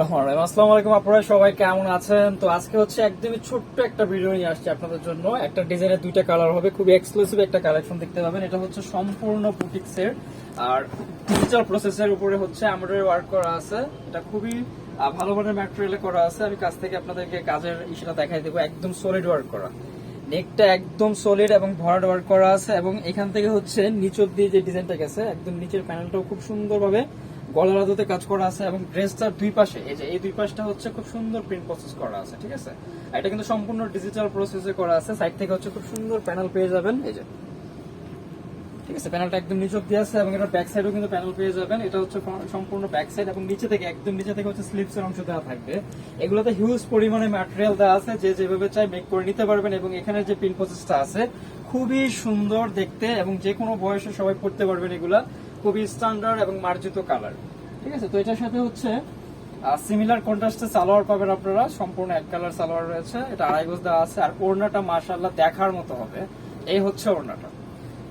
রহমান রহিম। আলাইকুম আপনারা সবাই, কেমন আছেন? তো আজকে হচ্ছে একদমই ছোট্ট একটা আসছি আপনাদের জন্য। একটা ডিজাইনের দুইটা কালার হবে, খুবই একটা কালেকশন দেখতে পাবেন। এটা হচ্ছে সম্পূর্ণ আর উপরে হচ্ছে ওয়ার্ক করা আছে। এটা খুবই ভালো মানের করা আছে। আমি কাছ থেকে আপনাদেরকে কাজের দেখাই দেবো। একদম সলিড ওয়ার্ক করা। নেকটা একদম সলিড এবং ওয়ার্ক করা আছে এবং এখান থেকে হচ্ছে দিয়ে যে ডিজাইনটা গেছে, একদম নিচের প্যানেলটাও খুব সুন্দরভাবে গলার আদতে কাজ করা আছে এবং ড্রেসটার দুই পাশে, এই যে এই দুই পাশটা হচ্ছে খুব সুন্দর প্রিন্ট প্রসেস করা আছে, ঠিক আছে? এটা কিন্তু সম্পূর্ণ ডিজিটাল প্রসেসে করা আছে সাইড থেকে হচ্ছে খুব সুন্দর প্যানেল পেয়ে যাবেন, এই যে। ঠিক আছে প্যানেলটা একদম নিচে দিয়ে আছে এবং এটা ব্যাক সাইডেও কিন্তু প্যানেল পেয়ে যাবেন। এটা হচ্ছে সম্পূর্ণ ব্যাক সাইড এবং নিচে থেকে, একদম নিচে থেকে হচ্ছে স্লিপস এর অংশ দেওয়া থাকবে। এগুলোতে হিউজ পরিমাণে ম্যাটেরিয়াল দেওয়া আছে, যে যেভাবে চাই মেক করে নিতে পারবেন এবং এখানে যে পিন প্রসেসটা আছে, খুবই সুন্দর দেখতে এবং যে কোনো বয়সে সবাই পড়তে পারবেন এগুলা। খুবই স্ট্যান্ডার্ড এবং মার্জিত কালার ঠিক আছে? তো এটার সাথে হচ্ছে সিমিলার কন্ট্রাস্টে সালোয়ার পাবেন আপনারা। সম্পূর্ণ এক কালার সালোয়ার রয়েছে। এটা আড়াই গোজ দেওয়া আছে। আর ওড়নাটা মার্শাল্লাহ দেখার মতো হবে। এই হচ্ছে ওড়নাটা।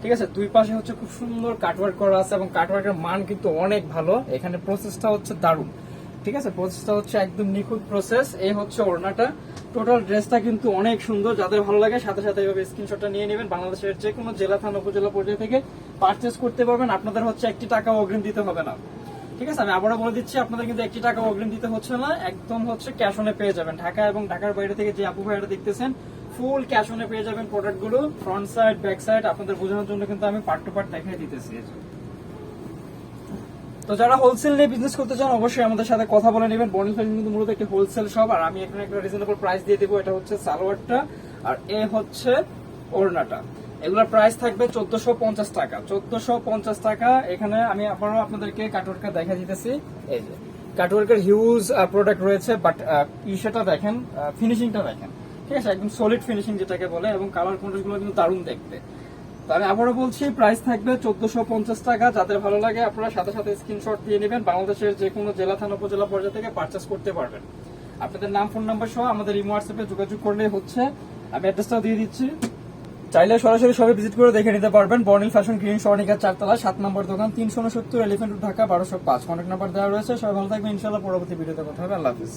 ঠিক আছে? দুই পাশে হচ্ছে খুব সুন্দর কাটওয়ার্ক করা আছে এবং কাটওয়ার্কের মান কিন্তু অনেক ভালো। এখানে প্রসেসটা হচ্ছে দারুণ। ঠিক আছে? প্রসেসটা হচ্ছে একদম নিখুঁত প্রসেস এই হচ্ছে ওড়নাটা। টোটাল ড্রেসটা কিন্তু অনেক সুন্দর। যাদের ভালো লাগে, সাথে সাথে এইভাবে স্ক্রিনশটটা নিয়ে নেবেন। বাংলাদেশের যে কোনো জেলা, থানা, উপজেলা পর্যায়ে থেকে পারচেস করতে পারবেন। আপনাদের হচ্ছে একটি টাকা অগ্রিম দিতে হবে না। ঠিক আছে? আমি আবারও বলে দিচ্ছি, আপনাদের কিন্তু একটি টাকা অগ্রিম দিতে হচ্ছে না। একদম হচ্ছে ক্যাশ অনে পেয়ে যাবেন। ঢাকা এবং ঢাকার বাইরে থেকে যে আপু ভাইয়ারা দেখতেছেন ফুল ক্যাশ অনে পেয়ে যাবেন প্রোডাক্টগুলো ফ্রন্ট সাইড ব্যাক সাইড আপনাদের বোঝানোর জন্য কিন্তু আমি পার্ট টু পার্ট দেখাই দিতেছি। তো যারা হোলসেল নিয়ে বিজনেস করতে চান, অবশ্যই আমাদের সাথে কথা বলে নেবেন। বর্ণিল ফ্যাশন কিন্তু মূলত একটি হোলসেল শপ আর আমি এখানে একটা রিজনেবল প্রাইস দিয়ে দেবো। এটা হচ্ছে সালোয়ারটা, আর এ হচ্ছে ওড়নাটা। এগুলোর প্রাইস থাকবে চোদ্দশো পঞ্চাশ টাকা। চোদ্দশো পঞ্চাশ টাকা, এখানে আমি আবারও আপনাদেরকে কাটওয়ার্কটা দেখা দিতেছি। এই যে কাটওয়ার্কের হিউজ প্রোডাক্ট রয়েছে বাট ইসেটা দেখেন ফিনিশিংটা দেখেন। ঠিক আছে? একদম সলিড ফিনিশিং যেটাকে বলে, এবং কালার কন্ট্রাস্টগুলো কিন্তু দারুণ দেখতে। তো আমি আবারও বলছি প্রাইস থাকবে চোদ্দশো পঞ্চাশ টাকা। যাদের ভালো লাগে, আপনারা সাথে সাথে স্ক্রিনশট দিয়ে নেবেন। বাংলাদেশের যে কোনো জেলা থানা, উপজেলা পর্যায়ে থেকে পারচেস করতে পারবেন। আপনাদের নাম ফোন নাম্বার সহ আমাদের ইমো হোয়াটসঅ্যাপে যোগাযোগ করলে হচ্ছে। আমি অ্যাড্রেসটাও দিয়ে দিচ্ছি। চাইলে সরাসরি সবাই ভিজিট করে দেখে নিতে পারবেন। বর্নিল ফ্যাশন গ্রিন স্বর্ণিকা চারতলা, সাত নম্বর দোকান, তিনশো উনসত্তর এলিফেন্ট ঢাকা, বারোশো পাঁচ। কন্ট্যাক্ট নাম্বার দেওয়া রয়েছে। সবাই ভালো থাকবেন। ইনশাল্লাহ পরবর্তী ভিডিওতে কথা হবে। আল্লাহ হাফিজ।